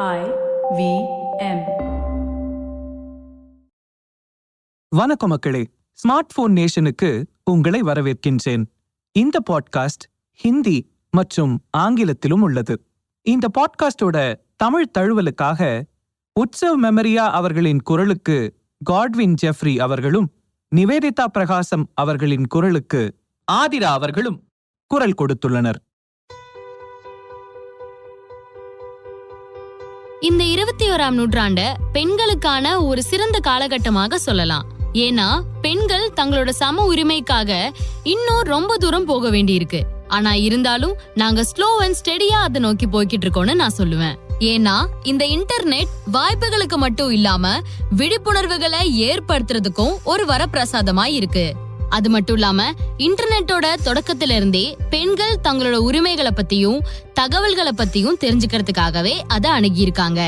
I V M வணக்கம் மக்களே. Smart phone நேஷனுக்கு உங்களை வரவேற்கின்றேன். இந்த பாட்காஸ்ட் ஹிந்தி மற்றும் ஆங்கிலத்திலும் உள்ளது. இந்த பாட்காஸ்டோட தமிழ் தழுவலுக்காக உற்சவ் மெமரியா அவர்களின் குரலுக்கு காட்வின் ஜெஃப்ரி அவர்களும் நிவேதிதா பிரகாசம் அவர்களின் குரலுக்கு ஆதிரா அவர்களும் குரல் கொடுத்துள்ளனர். இந்த இருபத்தி ஓராம் நூற்றாண்ட பெண்களுக்கான ஒரு சிறந்த காலகட்டமாக சொல்லலாம். ஏன்னா பெண்கள் தங்களோட சம உரிமைக்காக இன்னும் ரொம்ப தூரம் போக வேண்டியிருக்கு. ஆனா இருந்தாலும் நாங்க ஸ்லோ அண்ட் ஸ்டெடியா அதை நோக்கி போய்கிட்டு இருக்கோம்னு நான் சொல்லுவேன். ஏன்னா இந்த இன்டர்நெட் வாய்ப்புகளுக்கு மட்டும் இல்லாம விழிப்புணர்வுகளை ஏற்படுத்துறதுக்கும் ஒரு வரப்பிரசாதமா இருக்கு அது மட்டும் இல்லாம இன்டர்நெட்டோட தொடக்கத்துல இருந்தே பெண்கள் தங்களோட உரிமைகளை பத்தியும் தகவல்களை பத்தியும் தெரிஞ்சுக்கிறதுக்காகவே அதை அணுகியிருக்காங்க.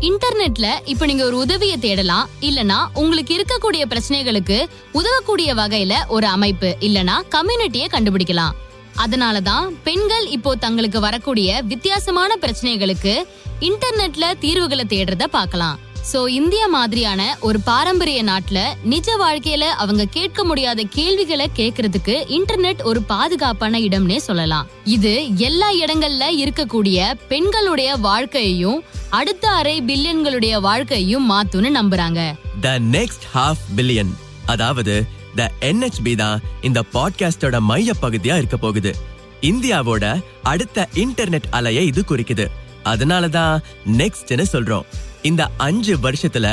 இன்டர்நெட்ல இப்ப நீங்க ஒரு உதவியை தேடலாம். இல்லனா உங்களுக்கு இருக்கக்கூடிய பிரச்சனைகளுக்கு உதவக்கூடிய வகையில ஒரு அமைப்பு இல்லனா கம்யூனிட்டியை கண்டுபிடிக்கலாம். அதனாலதான் பெண்கள் இப்போ தங்களுக்கு வரக்கூடிய வித்தியாசமான பிரச்சனைகளுக்கு இன்டர்நெட்ல தீர்வுகளை தேடுறத பார்க்கலாம். சோ இந்தியா மாதிரியான ஒரு பாரம்பரிய நாட்டுல நிஜ வாழ்க்கையில அவங்க கேட்க முடியாத கேள்விகளை கேட்கறதுக்கு இன்டர்நெட் ஒரு பாதுகாப்பான இடம்னே சொல்லலாம். இது எல்லா இடங்கள்ல இருக்கக்கூடிய பெண்களுடைய வாழ்க்கையையும் அடுத்த அரை பில்லியன்களுடைய வாழ்க்கையையும் மாத்தும்னு நம்புறாங்க. த நெக்ஸ்ட் ஹாஃப் பில்லியன் அதாவது த என்ஹெச்பி தான் இந்த பாட்காஸ்டோட மைய பகுதியா இருக்க போகுது. இந்தியாவோட அடுத்த இன்டர்நெட் அலையை இது குறிக்குது. அதனால தான் நெக்ஸ்ட்னு சொல்றோம். இந்த அஞ்சு வருஷத்துல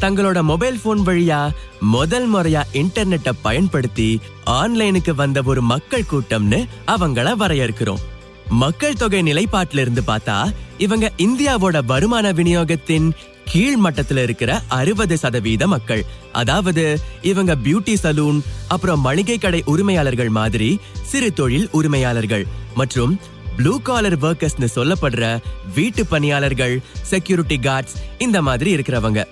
தங்களோட மொபைல் போன் வழியா முதல் முறையா இன்டர்நெட்டை பயன்படுத்தி ஆன்லைனுக்கு வந்த ஒரு மக்கள் கூட்டம்னு அவங்கள வரையறுக்கிறோம். மக்கள் தொகை நிலைப்பாட்டில இருந்து பார்த்தா இவங்க இந்தியாவோட வருமான விநியோகத்தின் கீழ் மட்டத்தில் இருக்கிற அறுபது சதவீத மக்கள். அதாவது இவங்க பியூட்டி சலூன் அப்புறம் மளிகை கடை உரிமையாளர்கள் மாதிரி சிறு தொழில் உரிமையாளர்கள். மற்றும் ப்ளூ காலர் ஒர்க்கர்ஸ்னு சொல்லப்படுற வீட்டு பணியாளர்கள் செக்யூரிட்டி கார்ட்ஸ் இந்த மாதிரி இருக்கிறவங்க.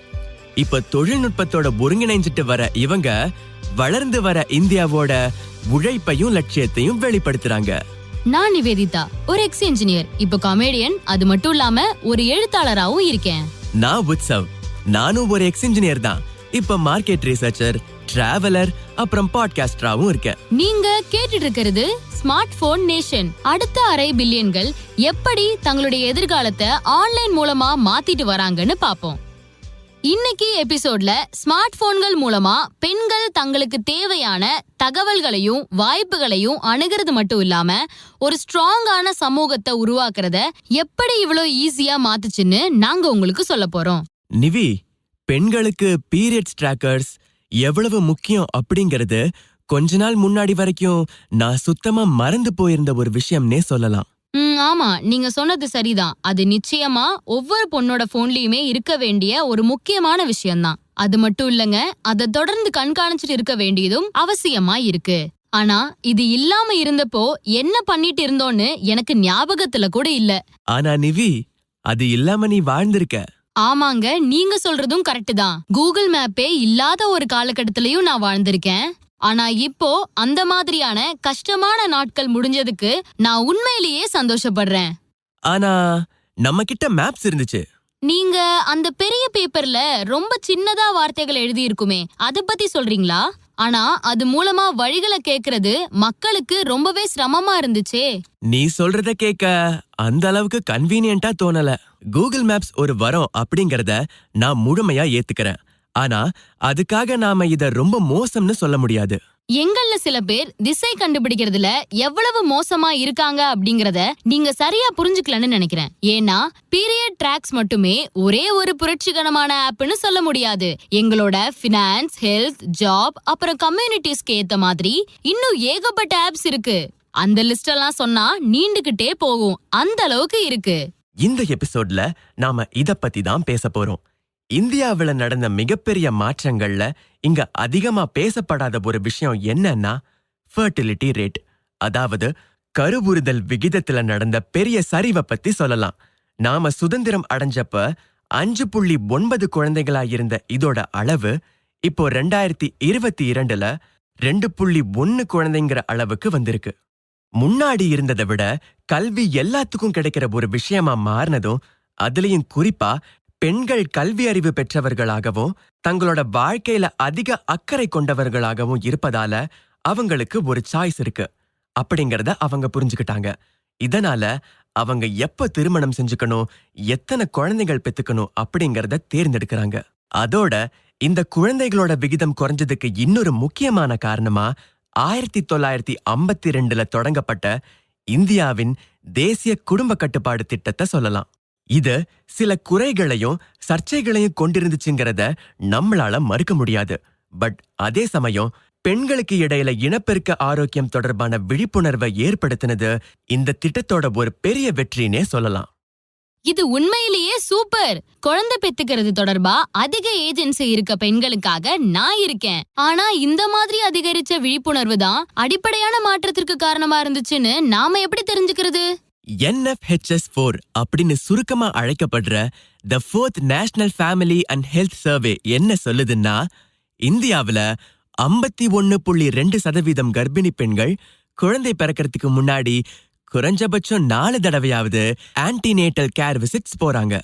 இப்ப தொழில்நுட்பத்தோட ஒருங்கிணைஞ்சிட்டு வர இவங்க வளர்ந்து வர இந்தியாவோட உழைப்பையும் லட்சியத்தையும் வெளிப்படுத்துறாங்க. நான் நிவேதிதா ஒரு எக்ஸ் இன்ஜினியர் இப்போ காமெடியன் அது மட்டும் இல்லாம ஒரு எழுத்தாளராவும் இருக்கேன். நான் உத்சவ். நானும் ஒரு எக்ஸ் இன்ஜினியர் தான். இப்ப மார்க்கெட் ரிசர்ச்சர் டிராவலர் அப்புறம் பாட்காஸ்டராவும் இருக்கேன். நீங்க கேட்டுட்டு இருக்கிறது ஸ்மார்ட் போன் நேஷன் அடுத்த அரை பில்லியன்கள் எப்படி தங்களுடைய எதிர்காலத்தை ஆன்லைன் மூலமா மாத்திட்டு வராங்கன்னு பாப்போம் இன்னைக்கு எபிசோட்ல ஸ்மார்ட் போன்கள் மூலமா பெண்கள் தங்களுக்கு தேவையான தகவல்களையும் வாய்ப்புகளையும் அணுகிறது மட்டும் இல்லாம ஒரு ஸ்ட்ராங்கான சமூகத்தை உருவாக்குறத எப்படி இவ்வளோ ஈஸியா மாத்துச்சுன்னு நாங்க உங்களுக்கு சொல்ல போறோம். நிவி பெண்களுக்கு பீரியட்ஸ் ட்ராக்கர்ஸ் எவ்வளவு முக்கியம் அப்படிங்கறது கொஞ்ச நாள் முன்னாடி வரைக்கும் நான் சுத்தமா மறந்து போயிருந்த ஒரு விஷயம்னே சொல்லலாம். ம் ஆமா. நீங்க சொன்னது சரிதான். அது நிச்சயமா ஒவ்வொரு பொண்ணோட போன்லயுமே இருக்க வேண்டிய ஒரு முக்கியமான விஷயம்தான். அது மட்டும் இல்லங்க அதை தொடர்ந்து கண்காணிச்சிட்டு இருக்க வேண்டியதும் அவசியமா இருக்கு. ஆனா இது இல்லாம இருந்தப்போ என்ன பண்ணிட்டு இருந்தோன்னு எனக்கு ஞாபகத்துல கூட இல்ல. ஆனா நிவி அது இல்லாம நீ வாழ்ந்திருக்க. ஆமாங்க நீங்க சொல்றதும் கரெக்ட் தான். கூகுள் மேப்பே இல்லாத ஒரு காலகட்டத்திலயும் நான் வாழ்ந்திருக்கேன். ஆனா இப்போ அந்த மாதிரியான கஷ்டமான நாட்கள் முடிஞ்சதுக்கு நான் உண்மையிலேயே சந்தோஷப்படுறேன். ஆனா நம்ம கிட்ட மேப்ஸ் இருந்துச்சு. நீங்க அந்த பெரிய பேப்பர்ல ரொம்ப சின்னதா வார்த்தைகள் எழுதி இருக்குமே அத பத்தி சொல்றீங்களா? ஆனா அது மூலமா வழிகளை கேக்குறது மக்களுக்கு ரொம்பவே சிரமமா இருந்துச்சே. நீ சொல்றத கேட்க அந்த அளவுக்கு கன்வீனியன்ட்டா தோணல. கூகுள் மேப்ஸ் ஒரு வரம் அப்படிங்கறத நான் முழுமையா ஏத்துக்கிறேன். ஆனா அதுக்காக நாம இத ரொம்ப மோசம்னு சொல்ல முடியாது. எங்கள்ல சில பேர் திசை கண்டுபிடிக்கிறதுல எவ்வளவு மோசமா இருக்காங்க அப்படிங்கறத நீங்க சரியா புரிஞ்சுக்கலன்னு நினைக்கிறேன். ஏன்னா பீரியட் ட்ராக்ஸ் மட்டுமே ஒரே ஒரு புரட்சிகரமான ஆப்னு சொல்ல முடியாது. எங்களோட ஃபினான்ஸ் ஹெல்த் ஜாப் அப்புறம் கம்யூனிட்டிஸ்க்கு ஏத்த மாதிரி இன்னும் ஏகப்பட்ட ஆப்ஸ் இருக்கு. அந்த லிஸ்ட் எல்லாம் சொன்னா நீண்டுகிட்டே போகும். அந்த அளவுக்கு இருக்கு. இந்த எபிசோட்ல நாம இத பத்தி தான் பேச போறோம். இந்தியாவுல நடந்த மிகப்பெரிய மாற்றங்கள்ல இங்க அதிகமா பேசப்படாத ஒரு விஷயம் என்னன்னா ஃபர்டிலிட்டி ரேட் அதாவது கருவுறுதல் விகிதத்துல நடந்த பெரிய சரிவை பத்தி சொல்லலாம். நாம சுதந்திரம் அடைஞ்சப்ப அஞ்சு புள்ளி ஒன்பது குழந்தைகளா இருந்த இதோட அளவு இப்போ ரெண்டாயிரத்தி இருபத்தி இரண்டுல ரெண்டு புள்ளி ஒன்னு குழந்தைங்கிற அளவுக்கு வந்திருக்கு. முன்னாடி இருந்ததை விட கல்வி எல்லாத்துக்கும் கிடைக்கிற ஒரு விஷயமா மாறினதும் அதுலயும் குறிப்பா பெண்கள் கல்வி அறிவு பெற்றவர்களாகவும் தங்களோட வாழ்க்கையில அதிக அக்கறை கொண்டவர்களாகவும் இருப்பதால அவங்களுக்கு ஒரு சாய்ஸ் இருக்கு. அப்படிங்கறத அவங்க புரிஞ்சுக்கிட்டாங்க. இதனால அவங்க எப்ப திருமணம் செஞ்சுக்கணும் எத்தனை குழந்தைகள் பெத்துக்கணும் அப்படிங்கறத தேர்ந்தெடுக்கறாங்க. அதோட இந்த குழந்தைகளோட விகிதம் குறைஞ்சதுக்கு இன்னொரு முக்கியமான காரணமா ஆயிரத்தி தொள்ளாயிரத்தி ஐம்பத்தி ரெண்டுல தொடங்கப்பட்ட இந்தியாவின் தேசிய குடும்ப கட்டுப்பாடு திட்டத்தை சொல்லலாம். இது சில குறைகளையும் சர்ச்சைகளையும் கொண்டிருந்துச்சுங்கிறத நம்மளால மறுக்க முடியாது. பட் அதே சமயம் பெண்களுக்கு இடையில இனப்பெருக்க ஆரோக்கியம் தொடர்பான விழிப்புணர்வை ஏற்படுத்தினது இந்த திட்டத்தோட ஒரு பெரிய வெற்றினே சொல்லலாம். இது உண்மையிலேயே சூப்பர்! குழந்தை பெத்துக்கிறது தொடர்பா? அதிக ஏஜென்சி இருக்க பெண்களுக்காக நான் இருக்கேன். ஆனா இந்த மாதிரி அதிகரிச்ச விழிப்புணர்வு தான் அடிப்படையான மாற்றத்திற்கு காரணமா இருந்துச்சுன்னு நாம எப்படி தெரிஞ்சுக்கிறது? என்எஃப்ஹெச்எஸ் ஃபோர் அப்படின்னு சுருக்கமா அழைக்கப்படுற the fourth national family and health survey என்ன சொல்லுதுன்னா இந்தியாவுல ஐம்பத்தி ஒன்னு புள்ளி ரெண்டு சதவீதம் கர்ப்பிணி பெண்கள் குழந்தை பிறக்கறதுக்கு முன்னாடி குறைஞ்சபட்சம் நாலு தடவையாவது ஆன்டினேட்டல் கேர் விசிட்ஸ் போறாங்க.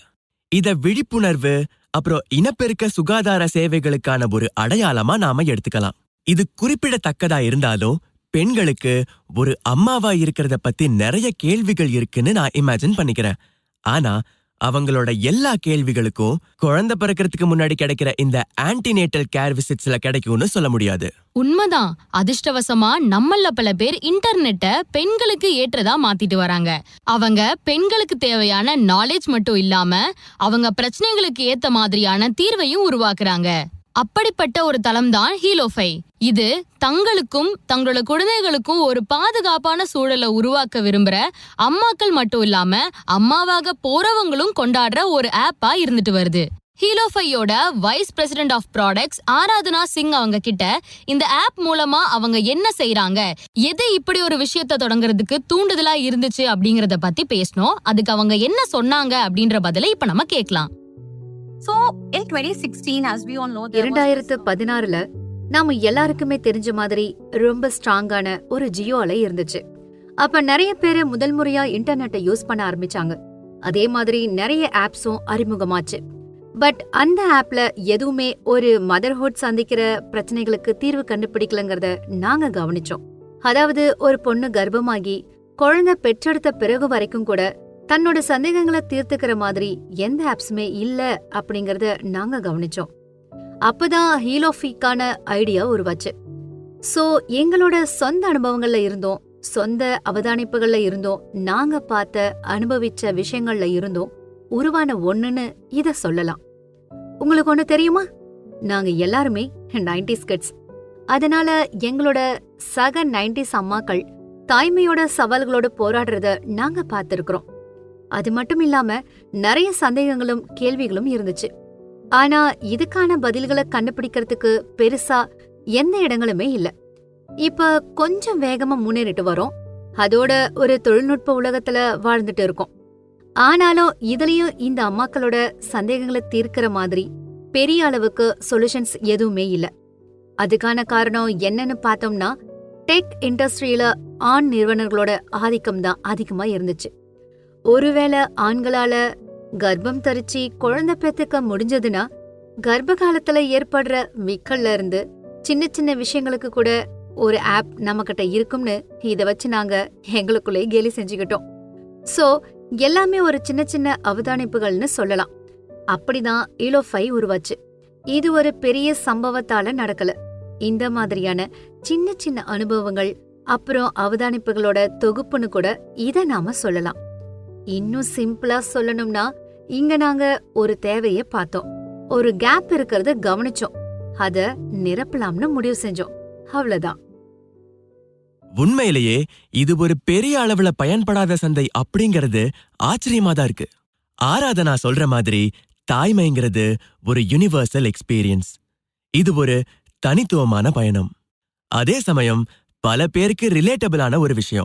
இத விழிப்புணர்வு அப்புறம் இனப்பெருக்க சுகாதார சேவைகளுக்கான ஒரு அடையாளமா நாம எடுத்துக்கலாம். இது குறிப்பிடத்தக்கதா இருந்தாலும் பெண்களுக்கு ஒரு அம்மாவா இருக்கிறத பத்தி நிறைய கேள்விகள் இருக்குன்னு நான் இமேஜின் பண்ணிக்கிறேன். ஆனா அவங்களோட எல்லா கேள்விகளுக்கும் குழந்தை பிறக்கிறதுக்கு முன்னாடி கிடைக்கிற இந்த ஆன்டினேட்டல் கேர் விசிட்ஸ்ல கிடைக்கும்னு சொல்ல முடியாது. உண்மைதான். அதிர்ஷ்டவசமா நம்மள பல பேர் இன்டர்நெட்ட பெண்களுக்கு ஏற்றதா மாத்திட்டு வராங்க. அவங்க பெண்களுக்கு தேவையான நாலேஜ் மட்டும் இல்லாம அவங்க பிரச்சனைகளுக்கு ஏத்த மாதிரியான தீர்வையும் உருவாக்குறாங்க. அப்படிப்பட்ட ஒரு தளம்தான் ஹீலோஃபை. இது தங்களுக்கும் தங்களோட குழந்தைகளுக்கும் ஒரு பாதுகாப்பான சூழலை உருவாக்க விரும்புற அம்மாக்கள் மட்டும் இல்லாம அம்மாவாக போறவங்களும் கொண்டாடுற ஒரு ஆப்பா இருந்துட்டு வருது. ஹீலோஃபையோட vice president of products Aradhana Singh அவங்க கிட்ட இந்த ஆப் மூலமா அவங்க என்ன செய்யறாங்க எது இப்படி ஒரு விஷயத்த தொடங்குறதுக்கு தூண்டுதலா இருந்துச்சு அப்படிங்கறத பத்தி பேசணும். அதுக்கு அவங்க என்ன சொன்னாங்க அப்படின்ற பதிலை இப்ப நம்ம கேட்கலாம். So in 2016, as we all know, there was இரண்டாயிரத்து this- பதினாறுல நாம எல்லாருக்குமே தெரிஞ்ச மாதிரி ரொம்ப ஸ்ட்ராங்கான ஒரு ஜியோ அலை இருந்துச்சு. அப்ப நிறைய பேர் முதல் முறையா இன்டர்நெட்டை யூஸ் பண்ண ஆரம்பிச்சாங்க. அதே மாதிரி நிறைய ஆப்ஸும் அறிமுகமாச்சு. பட் அந்த ஆப்ல எதுவுமே ஒரு மதர்ஹுட் சந்திக்கிற பிரச்சனைகளுக்கு தீர்வு கண்டுபிடிக்கலங்கிறத நாங்க கவனிச்சோம். அதாவது ஒரு பொண்ணு கர்ப்பமாகி குழந்தை பெற்றெடுத்த பிறகு வரைக்கும் கூட தன்னோட சந்தேகங்களை தீர்த்துக்கிற மாதிரி எந்த ஆப்ஸுமே இல்ல அப்படிங்கறத நாங்க கவனிச்சோம். அப்பதான் ஹீலோஃபிக்கான ஐடியா உருவாச்சு. சோ எங்களோட சொந்த அனுபவங்கள்ல இருந்தோம் சொந்த அவதானிப்புகள்ல இருந்தோம் நாங்க பார்த்த அனுபவிச்ச விஷயங்கள்ல இருந்தோம். உருவான ஒண்ணுன்னு இத சொல்லலாம். உங்களுக்கு ஒண்ணு தெரியுமா? நாங்க எல்லாருமே 90s கிட்ஸ் அதனால எங்களோட சக 90s அம்மாக்கள் தாய்மையோட சவால்களோட போராடுறத நாங்க பார்த்திருக்கிறோம். அது மட்டும் இல்லாம நிறைய சந்தேகங்களும் கேள்விகளும் இருந்துச்சு. ஆனா இதுக்கான பதில்களை கண்டுபிடிக்கிறதுக்கு பெருசா எந்த இடங்களுமே இல்ல. இப்ப கொஞ்சம் வேகமா முன்னேறிட்டு வரோம். அதோட ஒரு தொழில்நுட்ப உலகத்துல வாழ்ந்துட்டு இருக்கோம். ஆனாலும் இதுலயும் இந்த அம்மாக்களோட சந்தேகங்களை தீர்க்கிற மாதிரி பெரிய அளவுக்கு சொல்யூஷன்ஸ் எதுவுமே இல்ல. அதுக்கான காரணம் என்னன்னு பார்த்தோம்னா டெக் இண்டஸ்ட்ரியில ஆண் நிறுவனர்களோட ஆதிக்கம் தான் அதிகமா இருந்துச்சு. ஒருவேளை ஆண்களால கர்ப்பம் தரிச்சு குழந்தை பெத்துக்க முடிஞ்சதுன்னா கர்ப்ப காலத்துல ஏற்படுற மிக்கல்ல இருந்து சின்ன சின்ன விஷயங்களுக்கு கூட ஒரு ஆப் நம்மகிட்ட இருக்கும்னு இத வச்சு நாங்க எங்களுக்குள்ளே கேலி செஞ்சுக்கிட்டோம். சோ எல்லாமே ஒரு சின்ன சின்ன அவதானிப்புகள்னு சொல்லலாம். அப்படிதான் இலோஃபை உருவாச்சு. இது ஒரு பெரிய சம்பவத்தால நடக்கல. இந்த மாதிரியான சின்ன சின்ன அனுபவங்கள் அப்புறம் அவதானிப்புகளோட தொகுப்புன்னு கூட இத நாம சொல்லலாம். இன்னும் சிம்பிளா சொல்லணும்னா இங்க நாங்க ஒரு தேவைய பார்த்தோம். ஒரு கேப் இருக்கிறத கவனிச்சோம். அத நிரப்பலாம்னு முடிவு செஞ்சோம். அவ்வளவுதான். உண்மையிலேயே இது ஒரு பெரிய அளவுல பயன்படாத சந்தை அப்படிங்கறது ஆச்சரியமா தான் இருக்கு. ஆராதனா சொல்ற மாதிரி தாய்மைங்கிறது ஒரு யுனிவர்சல் எக்ஸ்பீரியன்ஸ் இது ஒரு தனித்துவமான பயணம். அதே சமயம் பல பேருக்கு ரிலேட்டபிளான ஒரு விஷயம்.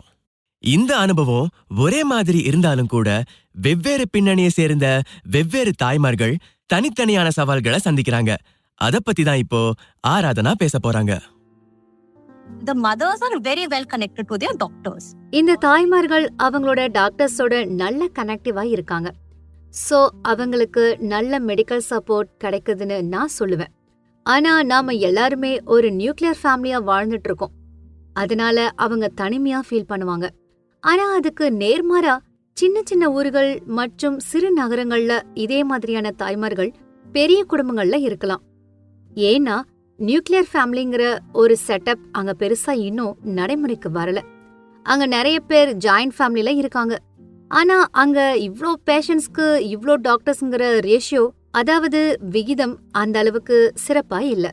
இந்த அனுபவம் ஒரே மாதிரி இருந்தாலும் கூட வெவ்வேறு பின்னணியை சேர்ந்த வெவ்வேறு தாய்மார்கள் தனித்தனியான சவால்களை சந்திக்கிறாங்க. அத பத்தி தான் இப்போ ஆராதனா பேச போறாங்க. The mothers are very well connected to their doctors. இந்த தாய்மார்கள் அவங்களோட டாக்டர்ஸோட நல்ல கனெக்டிவா இருக்காங்க. சோ அவங்களுக்கு நல்ல மெடிக்கல் சப்போர்ட் கிடைக்குதுன்னு நான் சொல்லுவேன். ஆனா நாம எல்லாருமே ஒரு நியூக்ளியர் ஃபேமிலியா வாழ்ந்துட்டு இருக்கோம். அதனால அவங்க தனிமையா ஃபீல் பண்ணுவாங்க. ஆனா அதுக்கு நேர்மாறா சின்ன சின்ன ஊர்கள் மற்றும் சிறு நகரங்கள்ல இதே மாதிரியான தாய்மார்கள் பெரிய குடும்பங்கள்ல இருக்கலாம். ஏன்னா நியூக்ளியர் ஃபேமிலிங்கிற ஒரு செட்டப் அங்க பெருசா இன்னும் நடைமுறைக்கு வரல. அங்க நிறைய பேர் ஜாயிண்ட் ஃபேமிலில இருக்காங்க. ஆனா அங்க இவ்ளோ பேஷண்ட்ஸ்க்கு இவ்ளோ டாக்டர்ஸ்ங்கிற ரேஷியோ அதாவது விகிதம் அந்த அளவுக்கு சிறப்பா இல்ல.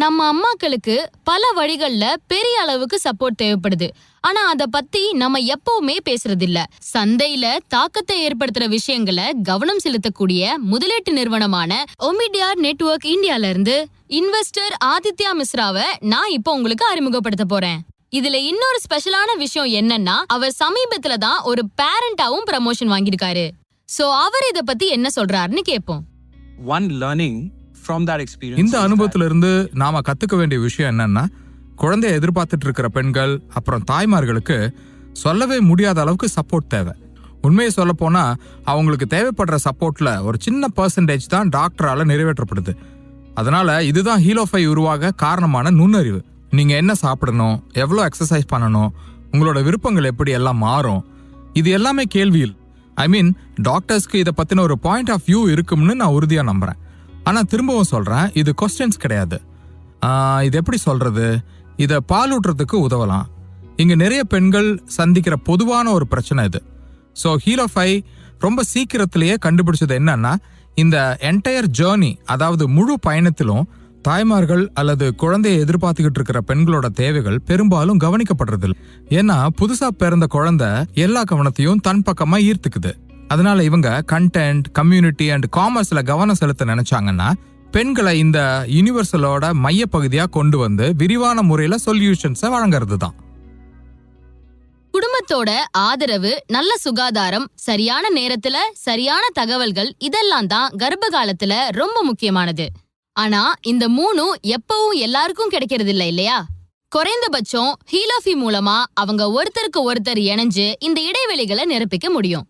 நம்ம அம்மாக்களுக்கு பல வழிகள்ல பெரிய அளவுக்கு சப்போர்ட் தேவைப்படுது. ஆனா அத பத்தி நம்ம எப்பவுமே பேசுறது இல்ல சந்தையில தாக்கத்தை ஏற்படுத்துற விஷயங்களை கவனம் செலுத்தக்கூடிய முதலீட்டு நிறுவனமான ஒமிடியார் நெட்வொர்க் இந்தியால இருந்து இன்வெஸ்டர் ஆதித்யா மிஸ்ராவை நான் இப்போ உங்களுக்கு அறிமுகப்படுத்த போறேன். இதுல இன்னொரு ஸ்பெஷலான விஷயம் என்னன்னா அவர் சமீபத்துல தான் ஒரு பேரண்டாவும் ப்ரமோஷன் வாங்கியிருக்காரு. சோ அவர் இத பத்தி என்ன சொல்றாருன்னு கேட்போம் ஒன் லேர்னிங். இந்த is that- அனுபவத்துல இருந்து நாம கத்துக்க வேண்டிய விஷயம் என்னன்னா குழந்தைய எதிர்பார்த்துட்டு இருக்கிற பெண்கள் அப்புறம் தாய்மார்களுக்கு சொல்லவே முடியாத அளவுக்கு சப்போர்ட் தேவை. உண்மையை சொல்ல போனா அவங்களுக்கு தேவைப்படுற சப்போர்ட்ல ஒரு சின்ன பர்சன்டேஜ் தான் டாக்டரால நிறைவேற்றப்படுது. அதனால இதுதான் ஹீலோஃபை உருவாக காரணமான நுண்ணறிவு. நீங்க என்ன சாப்பிடணும் எவ்வளோ எக்ஸசைஸ் பண்ணணும் உங்களோட விருப்பங்கள் எப்படி எல்லாம் மாறும்? இது எல்லாமே கேள்வியில். ஐ மீன் டாக்டர்ஸ்க்கு இதை பத்தின ஒரு பாயிண்ட் ஆஃப் வியூ இருக்கும்னு நான் உறுதியா நம்புறேன். ஆனால் திரும்பவும் சொல்கிறேன் இது கொஸ்டின்ஸ் கிடையாது. இது எப்படி சொல்கிறது இதை பாலூட்டுறதுக்கு உதவலாம். இங்கே நிறைய பெண்கள் சந்திக்கிற பொதுவான ஒரு பிரச்சனை இது. ஸோ ஹீரோ ஃபை ரொம்ப சீக்கிரத்திலேயே கண்டுபிடிச்சது என்னன்னா இந்த என்டையர் ஜேர்னி அதாவது முழு பயணத்திலும் தாய்மார்கள் அல்லது குழந்தையை எதிர்பார்த்துக்கிட்டு இருக்கிற பெண்களோட தேவைகள் பெரும்பாலும் கவனிக்கப்படுறதில்ல. ஏன்னா புதுசா பிறந்த குழந்தை எல்லா கவனத்தையும் தன் பக்கமா ஈர்த்துக்குது. அதனால இவங்க கண்டென்ட் கம்யூனிட்டி அண்ட் காமர்ஸ்ல கவனம் செலுத்த நினைச்சாங்கன்னா பெண்களை இந்த யூனிவர்சலோட மையப்பகுதியா கொண்டு வந்து விரிவான முறையில சொல்யூஷன்ஸை வழங்குறது தான் குடும்பத்தோட ஆதரவு நல்ல சுகாதாரம் சரியான நேரத்துல சரியான தகவல்கள் இதெல்லாம் தான் கர்ப்ப காலத்துல ரொம்ப முக்கியமானது. ஆனா இந்த மூணும் எப்பவும் எல்லாருக்கும் கிடைக்கிறது இல்ல இல்லையா? குறைந்தபட்சம் ஹீலோஃபி மூலமா அவங்க ஒருத்தருக்கு ஒருத்தர் இணைஞ்சு இந்த இடைவெளிகளை நிரப்பிக்க முடியும்.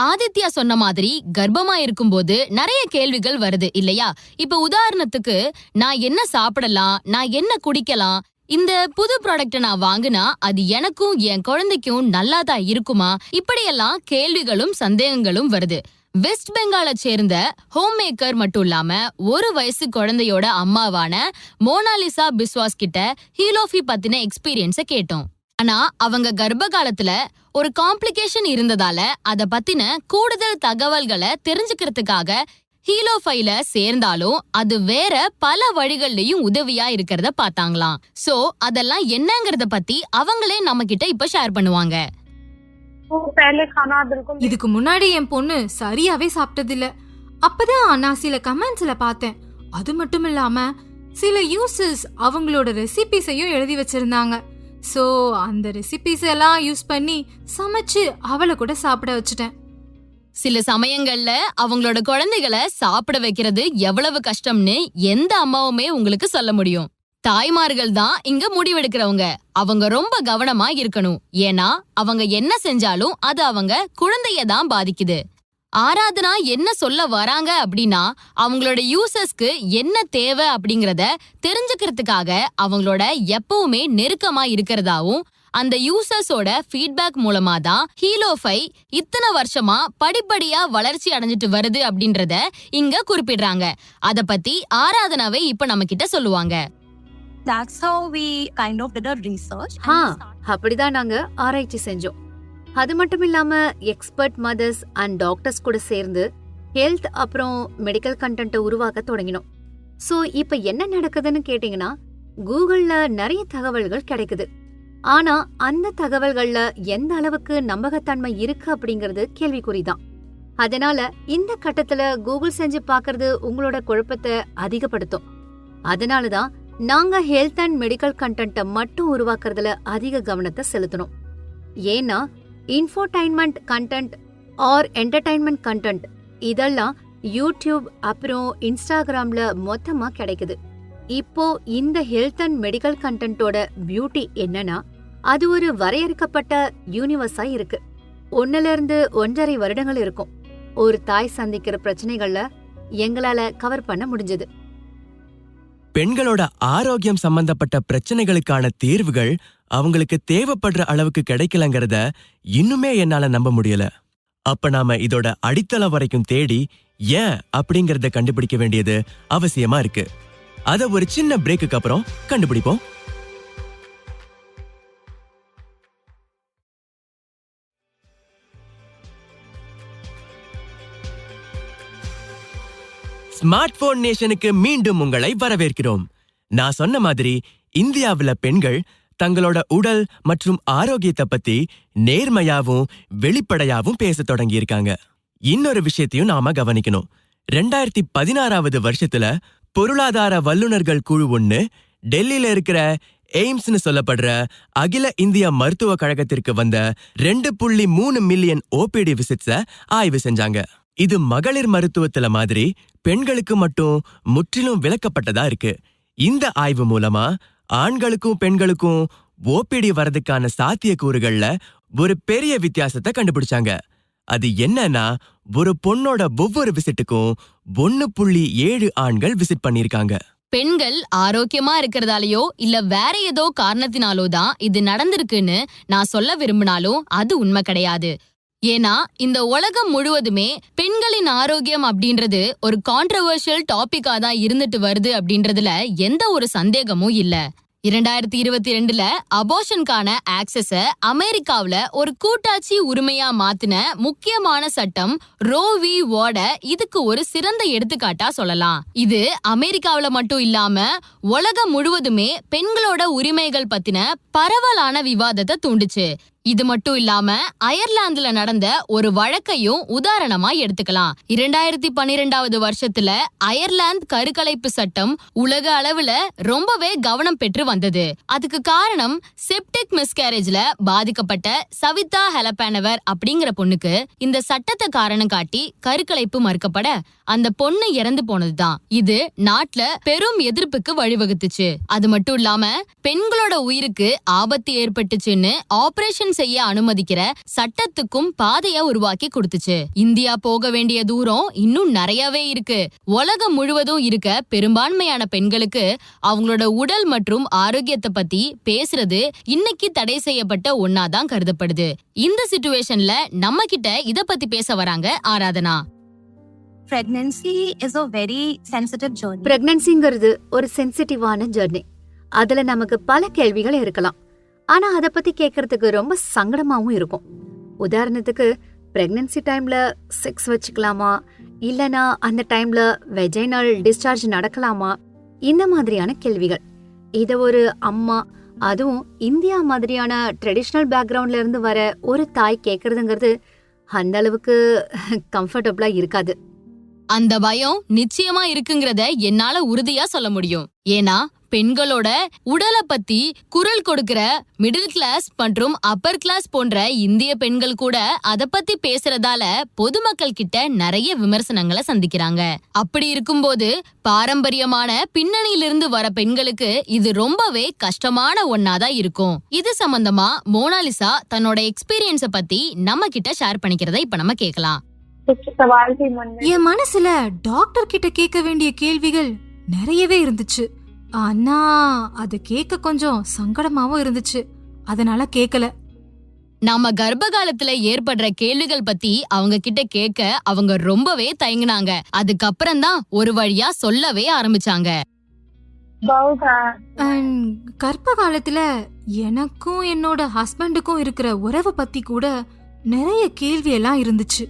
ஆதித்யா சொன்ன மாதிரி கர்ப்பமா இருக்கும்போது நிறைய கேள்விகள் வருது இல்லையா? இப்ப உதாரணத்துக்கு நான் என்ன சாப்பிடலாம் நான் என்ன குடிக்கலாம் இந்த புது ப்ராடக்ட்ட நான் வாங்குனா அது எனக்கும் என் குழந்தைக்கும் நல்லா தான் இருக்குமா? இப்படியெல்லாம் கேள்விகளும் சந்தேகங்களும் வருது. வெஸ்ட் பெங்காலை சேர்ந்த ஹோம் மேக்கர் மட்டும் இல்லாம ஒரு வயசு குழந்தையோட அம்மாவான மோனாலிசா பிஸ்வாஸ் கிட்ட ஹீலோஃபி பத்தின எக்ஸ்பீரியன்ஸ கேட்டோம். ஆனா அவங்க கர்ப்ப காலத்துல ஒரு காம்ப்ளிகேஷன் இருந்ததால அதை பத்தின கூடுதல் தகவல்களை தெரிஞ்சுக்கிறதுக்காக ஹீலோஃபைல சேர்ந்தாலும் அது வேற பல வழிகள்லயும் உதவியா இருக்கிறத பார்த்தாங்களாம். சோ அதெல்லாம் என்னங்கறத பத்தி அவங்களே நம்ம கிட்ட இப்ப ஷேர் பண்ணுவாங்க. இதுக்கு முன்னாடி என் பொண்ணு சரியாவே சாப்பிட்டது இல்ல அப்பதான் நான் சில கமெண்ட்ஸ்ல பார்த்தேன். அது மட்டும் இல்லாம சில யூசர்ஸ் அவங்களோட ரெசிபிஸையும் எழுதி வச்சிருந்தாங்க. ஸோ அந்த ரெசிபிஸ் எல்லாம் யூஸ் பண்ணி சமைச்சு அவளை கூட சாப்பிட வச்சுட்டேன். சில சமயங்கள்ல அவங்களோட குழந்தைகளை சாப்பிட வைக்கிறது எவ்வளவு கஷ்டம்னு எந்த அம்மாவுமே உங்களுக்கு சொல்ல முடியும். தாய்மார்கள் தான் இங்க முடிவெடுக்கிறவங்க. அவங்க ரொம்ப கவனமா இருக்கணும். ஏன்னா அவங்க என்ன செஞ்சாலும் அது அவங்க குழந்தைய தான் பாதிக்குது. ஆராதனா என்ன சொல்ல வராங்க அப்படின்னா அவங்களோட யூசர்ஸ்க்கு என்ன தேவை அப்படிங்கறத தெரிஞ்சுக்கிறதுக்காக அவங்களோட எப்பவுமே நெருக்கமா இருக்கிறதாவும் அந்த யூசர்ஸோட ஃபீட்பேக் மூலமா தான் ஹீலோஃபை இத்தனை வருஷமா படிப்படியா வளர்ச்சி அடைஞ்சிட்டு வருது அப்படின்றத இங்க குறிப்பிடுறாங்க. அத பத்தி ஆராதனாவை இப்ப நம்ம கிட்ட சொல்லுவாங்க. அப்படிதான் நாங்க ஆராய்ச்சி செஞ்சோம். அது மட்டும் இல்லாம எக்ஸ்பர்ட் மதர்ஸ் அண்ட் டாக்டர்ஸ் கூட சேர்ந்து ஹெல்த் அப்புறம் மெடிக்கல் கண்டென்ட்டை உருவாக்க தொடங்கினோம். ஸோ இப்போ என்ன நடக்குதுன்னு கேட்டிங்கன்னா கூகுளில் நிறைய தகவல்கள் கிடைக்குது. ஆனா அந்த தகவல்கள்ல எந்த அளவுக்கு நம்பகத்தன்மை இருக்கு அப்படிங்கறது கேள்விக்குறிதான். அதனால இந்த கட்டத்துல கூகுள் செஞ்சு பார்க்கறது உங்களோட குழப்பத்தை அதிகப்படுத்தும். அதனாலதான் நாங்க ஹெல்த் அண்ட் மெடிக்கல் கண்டென்ட்டை மட்டும் உருவாக்குறதுல அதிக கவனத்தை செலுத்தணும் ஏன்னா infotainment content or entertainment content இதெல்லாம் யூடியூப் அப்புறம் இன்ஸ்டாகிராமில் மொத்தமா கிடைக்குது. இப்போ இந்த ஹெல்த் அண்ட் மெடிக்கல் கண்டென்ட்டோட பியூட்டி என்னன்னா அது ஒரு வரையறுக்கப்பட்ட யூனிவர்ஸா இருக்கு. ஒன்னுல இருந்து ஒன்றரை வருடங்கள் இருக்கும். ஒரு தாய் சந்திக்கிற பிரச்சனைகள்ல எங்களால கவர் பண்ண முடிஞ்சது. பெண்களோட ஆரோக்கியம் சம்பந்தப்பட்ட பிரச்சனைகளுக்கான தீர்வுகள் அவங்களுக்கு தேவைப்படுற அளவுக்கு கிடைக்கலங்கிறத இன்னுமே என்னால நம்ப முடியல. அப்ப நாம இதோட அடித்தளம் வரைக்கும் தேடி ஏன் அப்படிங்கறத கண்டுபிடிக்க வேண்டியது அவசியமா இருக்கு. அத ஒரு சின்ன பிரேக்குக்கு அப்புறம் கண்டுபிடிப்போம். ஸ்மார்ட் போன் நேஷனுக்கு மீண்டும் உங்களை வரவேற்கிறோம். நான் சொன்ன மாதிரி இந்தியாவுல பெண்கள் தங்களோட உடல் மற்றும் ஆரோக்கியத்தை பத்தி நேர்மையாவும் வெளிப்படையாவும் பேச தொடங்கியிருக்காங்க. இன்னொரு விஷயத்தையும் நாம கவனிக்கணும். ரெண்டாயிரத்தி பதினாறாவது வருஷத்துல பொருளாதார வல்லுநர்கள் குழு ஒன்று டெல்லியில இருக்கிற எய்ம்ஸ்னு சொல்லப்படுற அகில இந்திய மருத்துவ கழகத்திற்கு வந்த ரெண்டு புள்ளி மூணு மில்லியன் ஓபிடி விசிட்ஸ ஆய்வு செஞ்சாங்க. இது மகளிர் மருத்துவத்துல மாதிரி பெண்களுக்கு மட்டும் முற்றிலும் விளக்கப்பட்டதா இருக்கு. இந்த ஆய்வு மூலமா ஆண்களுக்கும் பெண்களுக்கும் ஓபிடி வரதுக்கான சாத்தியக்கூறுகள்ல ஒரு பெரிய வித்தியாசத்தை கண்டுபிடிச்சாங்க. அது என்னன்னா ஒரு பொண்ணோட ஒவ்வொரு விசிட்டுக்கும் ஒன்னு புள்ளி ஏழு ஆண்கள் விசிட் பண்ணிருக்காங்க பெண்கள் ஆரோக்கியமா இருக்கிறதாலயோ இல்ல வேற ஏதோ காரணத்தினாலோ தான் இது நடந்திருக்குன்னு நான் சொல்ல விரும்பினாலும் அது உண்மை கிடையாது. ஏன்னா இந்த உலகம் முழுவதுமே பெண்களின் ஆரோக்கியம் அப்படின்றது ஒரு கான்ட்ரவர்ஷியல் டாபிக்கா தான் இருந்துட்டு வருது அப்படின்றதுல எந்த ஒரு சந்தேகமும் இல்ல. இரண்டாயிரத்தி இருபத்தி ரெண்டுல அபோஷனுக்கான ஆக்சஸ அமெரிக்காவுல ஒரு கூட்டாட்சி உரிமையா மாத்தின முக்கியமான சட்டம் ரோ வி வாட இதுக்கு ஒரு சிறந்த எடுத்துக்காட்டா சொல்லலாம். இது அமெரிக்காவுல மட்டும் இல்லாம உலகம் முழுவதுமே பெண்களோட உரிமைகள் பத்தின பரவலான விவாதத்தை தூண்டுச்சு. இது மட்டும் இல்லாம அயர்லாந்துல நடந்த ஒரு வழக்கையும் உதாரணமா எடுத்துக்கலாம். இரண்டாயிரத்தி பன்னிரெண்டாவது வருஷத்துல அயர்லாந்து கருக்கலைப்பு சட்டம் உலக அளவுல ரொம்பவே கவனம் பெற்று வந்தது. அதுக்கு காரணம் செப்டிக் மிஸ்கேரேஜ்ல பாதிக்கப்பட்ட சவிதா ஹெலபானவர் அப்படிங்கிற பொண்ணுக்கு இந்த சட்டத்தை காரணம் காட்டி கருக்கலைப்பு மறுக்கப்பட அந்த பொண்ணு இறந்து போனதுதான். இது நாட்டுல பெரும் எதிர்ப்புக்கு வழிவகுத்துச்சு. அது மட்டும் இல்லாம பெண்களோட உயிருக்கு ஆபத்து ஏற்பட்டுச்சுன்னு ஆபரேஷன் செய்ய அனுமதிக்கிற சட்டத்துக்கும் பாதைய உருவாக்கி கொடுத்துச்சு. இந்தியா போக வேண்டிய தூரம் இன்னும் நிறையவே இருக்கு. உலகம் முழுவதும் இருக்க பெரும்பான்மையான பெண்களுக்கு அவங்களோட உடல் மற்றும் ஆரோக்கியத்தை பத்தி பேசுறது இன்னைக்கு தடை செய்யப்பட்ட ஒன்னாதான் கருதப்படுது. இந்த சிச்சுவேஷன்ல நம்ம கிட்ட இத பத்தி பேச வராங்க Aradhana. Pregnancy is a very sensitive journey. பிரெக்னன்சிங்கிறது ஒரு சென்சிட்டிவான ஜர்னி அதுல நமக்கு பல கேள்விகள் இருக்கலாம். ஆனா அதை பத்தி கேட்கறதுக்கு ரொம்ப சங்கடமாவும் இருக்கும். உதாரணத்துக்கு பிரெக்னன்சி டைம்ல செக்ஸ் வச்சுக்கலாமா? இல்லனா அந்த டைம்ல வெஜைனல் டிஸ்சார்ஜ் நடக்கலாமா? இந்த மாதிரியான கேள்விகள். இத ஒரு அம்மா அதுவும் இந்தியா மாதிரியான ட்ரெடிஷ்னல் பேக்ரவுண்ட்ல இருந்து வர ஒரு தாய் கேட்கறதுங்கிறது அந்த அளவுக்கு கம்ஃபர்டபுளா இருக்காது. அந்த பயம் நிச்சயமா இருக்குங்கிறத என்னால உறுதியா சொல்ல முடியும். ஏன்னா பெண்களோட உடலை பத்தி குரல் கொடுக்கிற மிடில் கிளாஸ் மற்றும் அப்பர் கிளாஸ் போன்ற இந்திய பெண்கள் கூட அதை பத்தி பேசுறதால பொதுமக்கள் கிட்ட நிறைய விமர்சனங்களை சந்திக்கிறாங்க. அப்படி இருக்கும்போது பாரம்பரியமான பின்னணியிலிருந்து வர பெண்களுக்கு இது ரொம்பவே கஷ்டமான ஒன்னாதான் இருக்கும். இது சம்பந்தமா மோனாலிசா தன்னோட எக்ஸ்பீரியன்ஸ பத்தி நம்ம கிட்ட ஷேர் பண்ணிக்கிறத இப்ப நம்ம கேட்கலாம். என் மனசுல டாக்டர் கிட்ட கேட்க வேண்டிய கேள்விகள் நிறையவே இருந்துச்சு. ஆனா அது கேட்க கொஞ்சம் சங்கடமாவும் இருந்துச்சு. அதனால கேக்கல. நம்ம கர்ப்ப காலத்துல ஏற்படுற கேள்விகள் பத்தி அவங்க கிட்ட கேட்க அவங்க ரொம்பவே தயங்கினாங்க. அதுக்கப்புறம் தான் ஒரு வழியா சொல்லவே ஆரம்பிச்சாங்க. கர்ப்ப காலத்துல எனக்கும் என்னோட ஹஸ்பண்டுக்கும் இருக்கிற உறவை பத்தி கூட நிறைய கேள்வி எல்லாம் இருந்துச்சு.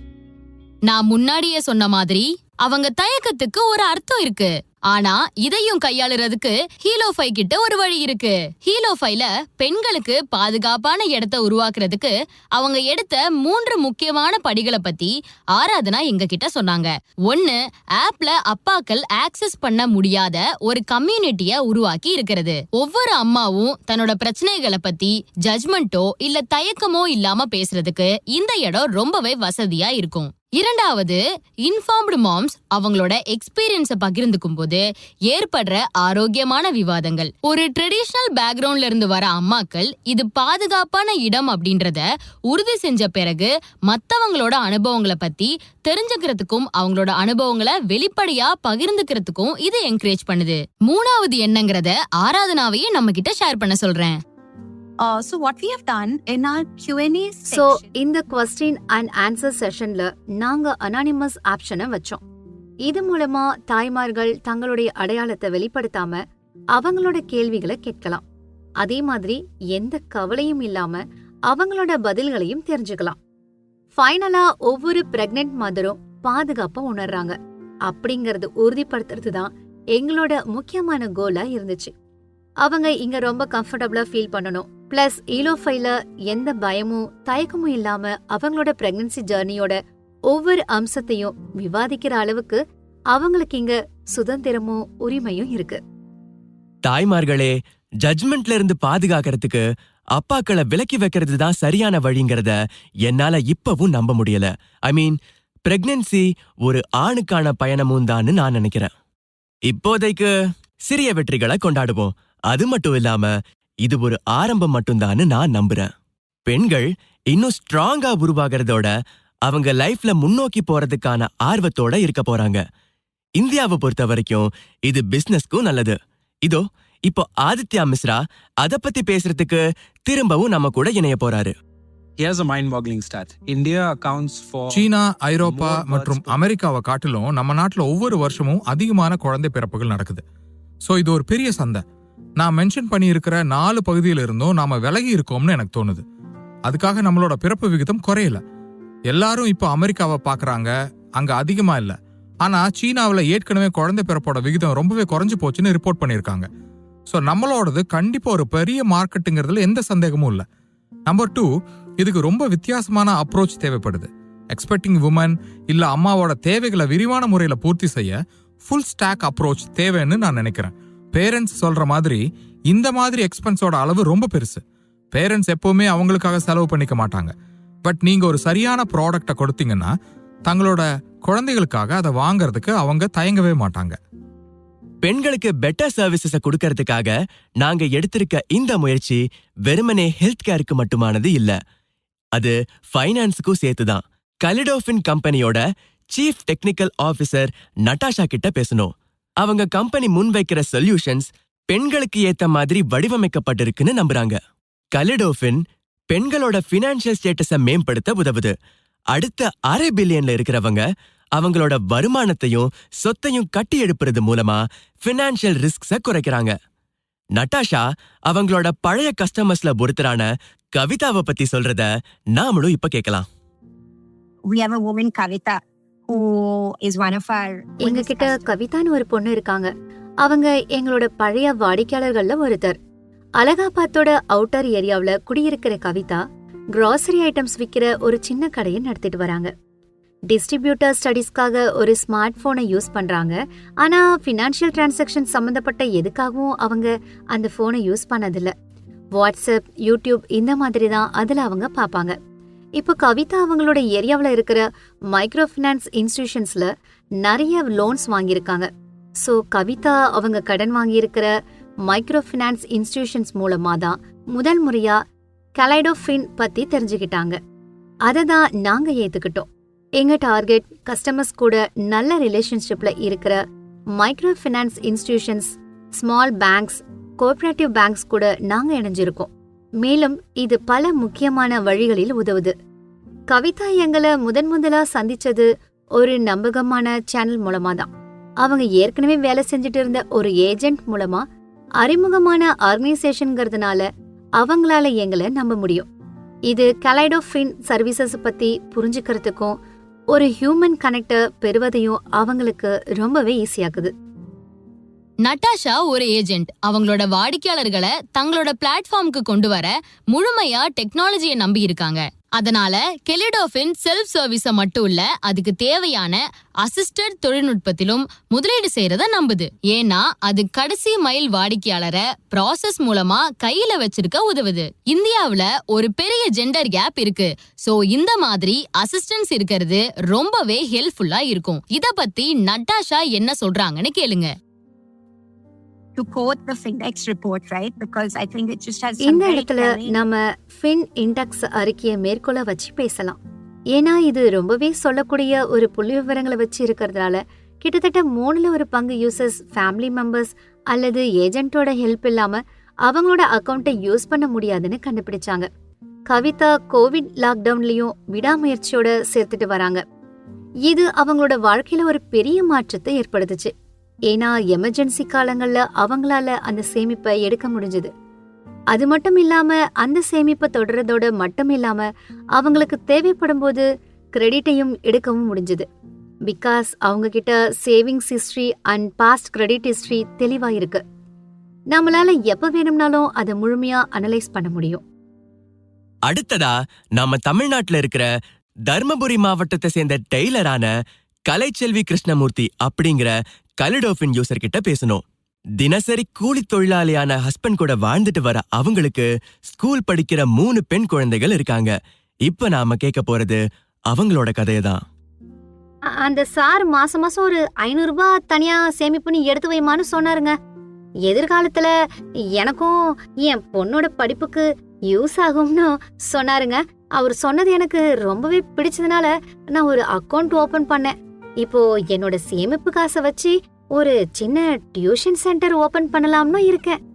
நான் முன்னாடியே சொன்ன மாதிரி அவங்க தயக்கத்துக்கு ஒரு அர்த்தம் இருக்கு. ஆனா இதையும் கையாளுறதுக்கு ஹீலோஃபை கிட்ட ஒரு வழி இருக்கு. ஹீலோஃபைல பெண்களுக்கு பாதுகாப்பான இடத்த உருவாக்குறதுக்கு அவங்க எடுத்த மூன்று முக்கியமான படிகளை பத்தி ஆராதனா எங்க கிட்ட சொன்னாங்க. ஒன்னு ஆப்ல அப்பாக்கள் ஆக்சஸ் பண்ண முடியாத ஒரு கம்யூனிட்டிய உருவாக்கி இருக்கிறது. ஒவ்வொரு அம்மாவும் தன்னோட பிரச்சனைகளை பத்தி ஜட்மெண்ட்டோ இல்ல தயக்கமோ இல்லாம பேசுறதுக்கு இந்த இடம் ரொம்பவே வசதியா இருக்கும். இரண்டாவது இன்ஃபார்ம்டு மாம்ஸ் அவங்களோட எக்ஸ்பீரியன்ஸ பகிர்ந்துக்கும் போது ஏற்படுற ஆரோக்கியமான விவாதங்கள். ஒரு ட்ரெடிஷனல் பேக்ரவுண்ட்ல இருந்து வர அம்மாக்கள் இது பாதுகாப்பான இடம் அப்படின்றத உறுதி செஞ்ச பிறகு மத்தவங்களோட அனுபவங்களை பத்தி தெரிஞ்சுக்கிறதுக்கும் அவங்களோட அனுபவங்களை வெளிப்படையா பகிர்ந்துக்கிறதுக்கும் இது என்கரேஜ் பண்ணுது. மூணாவது என்னங்கறத ஆராதனாவையே நம்ம கிட்ட ஷேர் பண்ண சொல்றேன். We have done in our Q&A so section, இந்த கொஸ்டின் அண்ட் ஆன்சர் செஷன்ல நாங்க அனானிமஸ் ஆப்ஷனை வச்சோம். இது மூலமா தாய்மார்கள் தங்களுடைய அடையாளத்தை வெளிப்படுத்தாம அவங்களோட கேள்விகளை கேட்கலாம். அதே மாதிரி எந்த கவலையும் இல்லாம அவங்களோட பதில்களையும் தெரிஞ்சுக்கலாம். ஃபைனலா ஒவ்வொரு பிரெக்னென்ட் மதரும் பாதுகாப்பா உணர்றாங்க. அப்படிங்கறது உறுதிப்படுத்துறது தான் எங்களோட முக்கியமான கோலா இருந்துச்சு. அவங்க இங்க ரொம்ப கம்ஃபர்டபுளா ஃபீல் பண்ணணும். பிளஸ் ஈலோஃபைல எந்த பயமும் தயக்கமும் இல்லாம அவங்களோட பிரெக்னன்சி ஜேர்னியோட ஒவ்வொரு அம்சத்தையும் விவாதிக்கிற அளவுக்கு அவங்களுக்கு இங்க சுதந்திரமும் உரிமையும் இருக்கு. தாய்மார்களே ஜட்ஜ்மெண்ட்ல இருந்து பாதுகாக்கிறதுக்கு அப்பாக்களை விலக்கி வைக்கிறது தான் சரியான வழிங்கிறத என்னால இப்பவும் நம்ப முடியல. ஐ மீன் பிரெக்னன்சி ஒரு ஆணுக்கான பயணமும் தான்னு நான் நினைக்கிறேன். இப்போதைக்கு சிறிய வெற்றிகளை கொண்டாடுவோம். அது மட்டும் இல்லாம இது ஒரு ஆரம்பம் மட்டும்தான்னு நான் நம்புறேன். பெண்கள் இன்னும் ஸ்ட்ராங்கா உருவாகிறதோட அவங்க லைஃப்ல முன்னோக்கி போறதுக்கான ஆர்வத்தோட இருக்க போறாங்க. இந்தியாவை பொறுத்த வரைக்கும் இது பிசினஸ்க்கும் நல்லது. இதோ இப்போ ஆதித்யா மிஸ்ரா அத பத்தி பேசுறதுக்கு திரும்பவும் நம்ம கூட இணைய போறாரு. Here's a mind boggling stat. India accounts for. சீனா ஐரோப்பா மற்றும் அமெரிக்காவை காட்டிலும் நம்ம நாட்டுல ஒவ்வொரு வருஷமும் அதிகமான குழந்தை பிறப்புகள் நடக்குது. சோ இது ஒரு பெரிய சந்தை. நான் மென்ஷன் பண்ணியிருக்கிற நாலு பகுதியில இருந்தும் நாம விலகி இருக்கோம்னு எனக்கு தோணுது. அதுக்காக நம்மளோட பிறப்பு விகிதம் குறையல. எல்லாரும் இப்போ அமெரிக்காவை பாக்குறாங்க. அங்க அதிகமா இல்ல. ஆனா சீனாவில் ஏற்கனவே குழந்தை பிறப்போட விகிதம் ரொம்பவே குறைஞ்சு போச்சுன்னு ரிப்போர்ட் பண்ணியிருக்காங்க. ஸோ நம்மளோடது கண்டிப்பா ஒரு பெரிய மார்க்கெட்டுங்கிறதுல எந்த சந்தேகமும் இல்லை. நம்பர் டூ இதுக்கு ரொம்ப வித்தியாசமான அப்ரோச் தேவைப்படுது. எக்ஸ்பெக்டிங் உமன் இல்ல அம்மாவோட தேவைகளை விரிவான முறையில் பூர்த்தி செய்ய ஃபுல் ஸ்டாக் அப்ரோச் தேவைன்னு நான் நினைக்கிறேன். பேரண்ட்ஸ் சொல்ற மாதிரி இந்த மாதிரி எக்ஸ்பென்ஸோட அளவு ரொம்ப பெருசு. பேரண்ட்ஸ் எப்பவுமே அவங்களுக்காக செலவு பண்ணிக்க மாட்டாங்க. பட் நீங்க ஒரு சரியான ப்ராடக்டை கொடுத்தீங்கன்னா தங்களோட குழந்தைகளுக்காக அதை வாங்குறதுக்கு அவங்க தயங்கவே மாட்டாங்க. பெண்களுக்கு பெட்டர் சர்வீசஸ கொடுக்கறதுக்காக நாங்க எடுத்திருக்க இந்த முயற்சி வெறுமனே ஹெல்த் கேருக்கு மட்டுமானது இல்ல. அது ஃபைனான்ஸுக்கும் சேர்த்துதான். கலிடோஃபின் கம்பெனியோட சீஃப் டெக்னிக்கல் ஆஃபீஸர் நட்டாஷா கிட்ட பேசணும். அவங்க கம்பெனி முன்வைக்கிற சொல்யூஷன்ஸ் பெண்களுக்கு ஏத்த மாதிரி வடிவமைக்கப்பட்டிருக்குன்னு நம்புறாங்க. கலிடோஃபின் பெண்களோட ஃபினான்ஷியல் ஸ்டேட்டஸ மேம்படுத்த உதவுது. அடுத்த அரை பில்லியன்ல இருக்கிறவங்க அவங்களோட வருமானத்தையும் சொத்தையும் கட்டி எழுப்புறது மூலமா ஃபினான்ஷியல் ரிஸ்க்ஸ குறைக்கிறாங்க. நட்டாஷா அவங்களோட பழைய கஸ்டமர்ஸ்ல ஒருத்தரான கவிதாவை பத்தி சொல்றத நாமளும் இப்ப கேட்கலாம். We have a woman, Kavita, who is one of our. எங்க கிட்ட கவிதான்னு ஒரு பொண்ணு இருக்காங்க. அவங்க எங்களோட பழைய வாடிக்கையாளர்கள்ல ஒருத்தர். அலகாபாத்தோட அவுட்டர் ஏரியாவில் குடியிருக்கிற கவிதா கிராசரி ஐட்டம்ஸ் விக்கிற ஒரு சின்ன கடையை நடத்திட்டு வராங்க. டிஸ்ட்ரிபியூட்டர் ஸ்டடீஸ்க்காக ஒரு ஸ்மார்ட் போனை யூஸ் பண்றாங்க. ஆனா ஃபினான்ஷியல் டிரான்சாக்ஷன் சம்பந்தப்பட்ட எதுக்காகவும் அவங்க அந்த போனை யூஸ் பண்ணதில்லை. வாட்ஸ்அப் யூடியூப் இந்த மாதிரி தான் அதுல அவங்க பார்ப்பாங்க. இப்போ கவிதா அவங்களோட ஏரியாவில் இருக்கிற மைக்ரோ ஃபினான்ஸ் இன்ஸ்டிடியூஷன்ஸில் நிறைய லோன்ஸ் வாங்கியிருக்காங்க. ஸோ கவிதா அவங்க கடன் வாங்கியிருக்கிற மைக்ரோ ஃபினான்ஸ் இன்ஸ்டிடியூஷன்ஸ் மூலமாக தான் முதல் முறையாக கலைடோஃபின் பற்றி தெரிஞ்சுக்கிட்டாங்க. அதை தான் நாங்கள் ஏற்றுக்கிட்டோம் எங்கள் டார்கெட் கஸ்டமர்ஸ் கூட நல்ல ரிலேஷன்ஷிப்பில் இருக்கிற micro finance institutions small banks cooperative banks கூட நாங்கள் இணைஞ்சிருக்கோம். மேலும் இது பல முக்கியமான வழிகளில் உதவுது. கவிதா எங்களை முதன் முதலா சந்திச்சது ஒரு நம்பகமான சேனல் மூலமா தான் அவங்க ஏற்கனவே வேலை செஞ்சுட்டு இருந்த ஒரு ஏஜென்ட் மூலமா அறிமுகமான ஆர்கனைசேஷன்ங்கிறதுனால அவங்களால எங்களை நம்ப முடியும். இது கலைடோஃபின் சர்வீசஸ் பத்தி புரிஞ்சுக்கிறதுக்கும் ஒரு ஹியூமன் கனெக்டர் பெறுவதையும் அவங்களுக்கு ரொம்பவே ஈஸியாக்குது நட்டாஷா ஒரு ஏஜென்ட். அவங்களோட வாடிக்கையாளர்களை தங்களோட பிளாட்ஃபார்முக்கு கொண்டு வர முழுமையா டெக்னாலஜியை நம்பி இருக்காங்க அதனால கெலிடோஃபின் செல்ஃப் சர்வீஸ மட்டும் இல்ல அதுக்கு தேவையான அசிஸ்டட் தொழில்நுட்பத்திலும் முதலீடு செய்யறத நம்புது. ஏன்னா அது கடைசி மைல் வாடிக்கையாளரை ப்ராசஸ் மூலமா கையில வச்சிருக்க உதவுது. இந்தியாவுல ஒரு பெரிய ஜெண்டர் கேப் இருக்கு. சோ இந்த மாதிரி அசிஸ்டன்ஸ் இருக்கிறது ரொம்பவே ஹெல்ப்ஃபுல்லா இருக்கும். இத பத்தி நட்டாஷா என்ன சொல்றாங்கன்னு கேளுங்க. Quote the FinDex report, right? Because I think it just has some இந்த இடத்துல நம்ம ஃபின் இண்டெக்ஸ் அறிக்கையை மேற்கோள வச்சு பேசலாம். ஏன்னா இது ரொம்பவே சொல்லக்கூடிய ஒரு புள்ளி விவரங்களை வச்சு இருக்கிறதால கிட்டத்தட்ட மூணுல ஒரு பங்கு யூசர்ஸ் ஃபேமிலி மெம்பர்ஸ் அல்லது ஏஜென்ட்டோட ஹெல்ப் இல்லாம அவங்களோட அக்கௌண்ட்டை யூஸ் பண்ண முடியாதுன்னு கண்டுபிடிச்சாங்க. கவிதா கோவிட் லாக்டவுன்லயும் விடாமுயற்சியோட சேர்த்துட்டு வராங்க. இது அவங்களோட வாழ்க்கையில ஒரு பெரிய மாற்றத்தை ஏற்படுத்துச்சு. ஏன்னா எமர்ஜென்சி காலங்களில் அவங்களால அந்த சேமிப்பை எடுக்க முடிஞ்சது. அது மட்டும் இல்லாம அந்த சேமிப்பை தொடர்றதோட மட்டும் இல்லாம அவங்களுக்கு தேவைப்படும் போது கிரெடிட்டையும் எடுக்கவும் முடிஞ்சது. பிகாஸ் அவங்க கிட்ட savings history and past credit history தெளிவா இருக்கு. நம்மளால எப்ப வேணும்னாலும் அதை முழுமையா அனலைஸ் பண்ண முடியும். அடுத்ததா நாம தமிழ்நாட்டுல இருக்கிற தர்மபுரி மாவட்டத்தை சேர்ந்த டெய்லரான கலைச்செல்வி கிருஷ்ணமூர்த்தி அப்படிங்கிற கலிடோஃபின் யூசர் கிட்ட பேசணும். தினசரி கூலி தொழிலாளியான ஹஸ்பண்ட் கூட வாழ்ந்துட்டு வர அவங்களுக்கு ஸ்கூல் படிக்கிற மூணு பெண் குழந்தைகள் இருக்காங்க. இப்ப நாம கேட்க போறது அவங்களோட கதையை தான் அந்த சார் மாசம் மாசம் ஒரு ஐநூறு ரூபாய் தனியா சேமிப்புன்னு எடுத்து வைமான்னு சொன்னாருங்க. எதிர்காலத்துல எனக்கும் என் பொண்ணோட படிப்புக்கு யூஸ் ஆகும்னு சொன்னாருங்க. அவர் சொன்னது எனக்கு ரொம்பவே பிடிச்சதுனால நான் ஒரு அக்கவுண்ட் ஓபன் பண்ணேன். இப்போ என்னோட சேமிப்பு காசை வச்சு ஒரு சின்ன டியூஷன் சென்டர் ஓபன் பண்ணலாம்னு இருக்கேன்.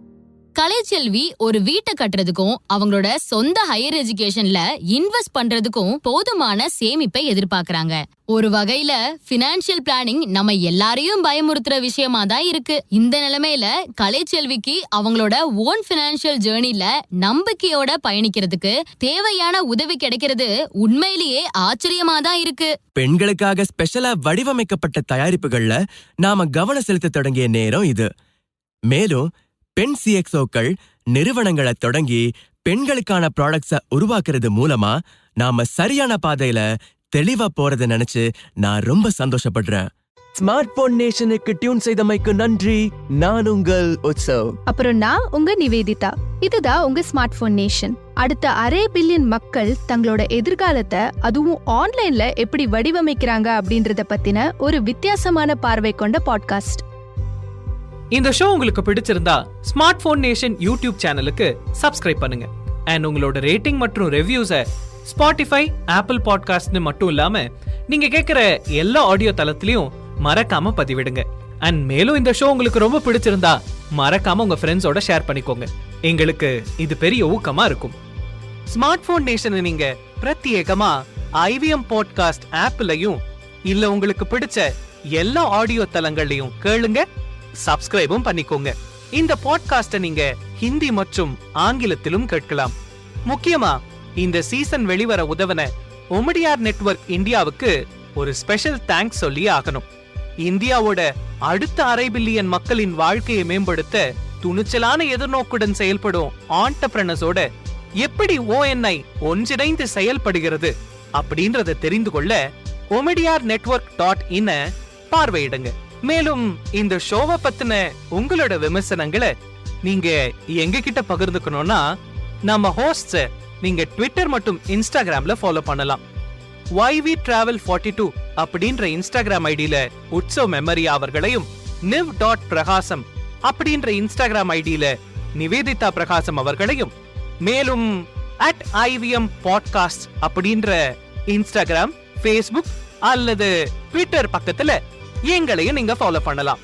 கலைச்செல்வி ஒரு வீட்டை கட்டுறதுக்கும் அவங்களோட சொந்த ஹையர் எஜுகேஷன்ல இன்வெஸ்ட் பண்றதுக்கும் போதுமான சேமிப்பை எதிர்பார்க்கறாங்க. ஒரு வகையில பினான்சியல் பிளானிங் நம்ம எல்லாரையும் பயமுறுத்துற விஷயமா தான் இருக்கு. இந்த நிலைமையில கலைச்செல்விக்கு அவங்களோட ஓன் பினான்சியல் ஜேர்னில நம்பிக்கையோட பயணிக்கிறதுக்கு தேவையான உதவி கிடைக்கிறது உண்மையிலேயே ஆச்சரியமா தான் இருக்கு. பெண்களுக்காக ஸ்பெஷலா வடிவமைக்கப்பட்ட தயாரிப்புகள்ல நாம கவனம் செலுத்த தொடங்கிய நேரம் இது. மேலும் பெண் சிஎக்ஸோக்கள் நிறுவனங்களை தொடங்கி பெண்களுக்கான ப்ராடக்ட்ஸ உருவாக்குறது மூலமா நாம சரியான பாதையில தெளிவா போறத நினைச்சு நான் ரொம்ப சந்தோஷப்படுறேன். ஸ்மார்ட் போன் நேஷனுக்கு டியூன் செய்தமைக்கு நன்றி. நான் உங்கள் உற்சவ் அப்புறம் நான் உங்க நிவேதிதா. இதுதான் உங்க ஸ்மார்ட் போன் நேஷன் அடுத்த அரை பில்லியன் மக்கள் தங்களோட எதிர்காலத்தை அதுவும் ஆன்லைன்ல எப்படி வடிவமைக்கிறாங்க அப்படின்றத பத்தின ஒரு வித்தியாசமான பார்வை கொண்ட பாட்காஸ்ட் இந்த ஷோ உங்களுக்கு பிடிச்சிருந்தா ஸ்மார்ட் போன் நேஷன் யூடியூப் சேனலுக்கு சப்ஸ்கிரைப் பண்ணுங்க. அண்ட் உங்களோட ரேட்டிங் மற்றும் ரெவ்யூஸை ஸ்பாட்டிஃபை ஆப்பிள் பாட்காஸ்ட்னு மட்டும் இல்லாம நீங்க கேட்குற எல்லா ஆடியோ தளத்திலையும் மறக்காம பதிவிடுங்க. அண்ட் மேலும் இந்த ஷோ உங்களுக்கு ரொம்ப பிடிச்சிருந்தா மறக்காம உங்க ஃப்ரெண்ட்ஸோட ஷேர் பண்ணிக்கோங்க. எங்களுக்கு இது பெரிய ஊக்கமா இருக்கும். ஸ்மார்ட் போன் நேஷனை நீங்க பிரத்யேகமா ஐவிஎம் பாட்காஸ்ட் ஆப்பிளையும் இல்ல உங்களுக்கு பிடிச்ச எல்லா ஆடியோ தளங்கள்லயும் கேளுங்க. சப்ஸ்கிரைபும் பண்ணிக்கோங்க. இந்த பாட்காஸ்ட நீங்க ஹிந்தி மற்றும் ஆங்கிலத்திலும் கேட்கலாம். முக்கியமா இந்த சீசன் வெளிவர உதவன ஒமடியார் நெட்வொர்க் இந்தியாவுக்கு ஒரு ஸ்பெஷல் தேங்க்ஸ் சொல்லி ஆகணும். இந்தியாவோட அடுத்த அரை பில்லியன் மக்களின் வாழ்க்கையை மேம்படுத்த துணிச்சலான எதிர்நோக்குடன் செயல்படும் ஆண்டப்ரனஸோட எப்படி ஓஎன்ஐ ஒன்றிணைந்து செயல்படுகிறது அப்படின்றத தெரிந்து கொள்ள ஒமடியார் நெட்வொர்க் டாட் இன்ன பார்வையிடுங்க. மேலும் இந்த ஷோவை பத்தின உங்களோட விமர்சனங்களை நீங்க எங்க கிட்ட பகிர்ந்துக்கணும்னா நம்ம ஹோஸ்ட நீங்க ட்விட்டர் மற்றும் இன்ஸ்டாகிராம்ல ஃபாலோ பண்ணலாம். YV டிராவல் ஃபார்ட்டி டூ அப்படின்ற இன்ஸ்டாகிராம் ஐடியில உற்சவ் மெமரியா அவர்களையும் நிவ் டாட் பிரகாசம் அப்படின்ற இன்ஸ்டாகிராம் ஐடியில நிவேதிதா பிரகாசம் அவர்களையும் மேலும் அட் ஐவிஎம் பாட்காஸ்ட் அப்படின்ற இன்ஸ்டாகிராம் ஃபேஸ்புக் அல்லது ட்விட்டர் பக்கத்துல எங்களையும் நீங்க ஃபாலோ பண்ணலாம்.